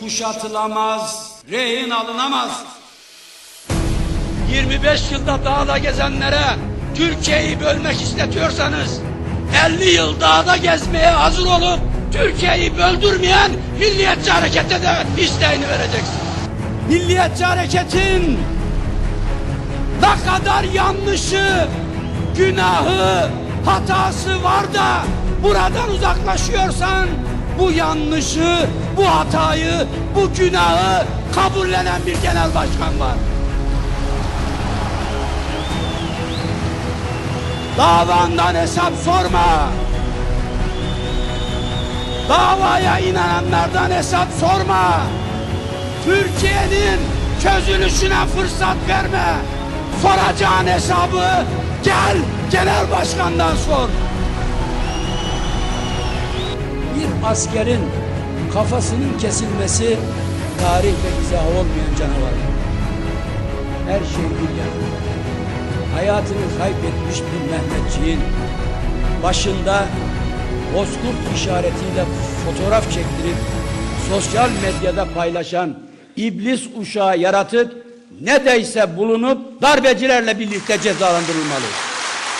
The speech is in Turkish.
kuşatılamaz, rehin alınamaz. 25 yılda dağda gezenlere Türkiye'yi bölmek istetiyorsanız 50 yıl dağda gezmeye hazır olup Türkiye'yi böldürmeyen milliyetçi harekete de isteğini vereceksin. Milliyetçi hareketin ne kadar yanlışı, günahı, hatası var da buradan uzaklaşıyorsan bu yanlışı, bu hatayı, bu günahı kabullenen bir genel başkan var. Davandan hesap sorma. Davaya inananlardan hesap sorma. Türkiye'nin çözülüşüne fırsat verme. Soracağın hesabı gel genel başkandan sor. Askerin kafasının kesilmesi tarih ve izahı olmayan canavar. Her şey bir yana. Hayatını kaybetmiş bir Mehmetçiğin başında bozkurt işaretiyle fotoğraf çektirip sosyal medyada paylaşan iblis uşağı yaratıp ne deyse bulunup darbecilerle birlikte cezalandırılmalı.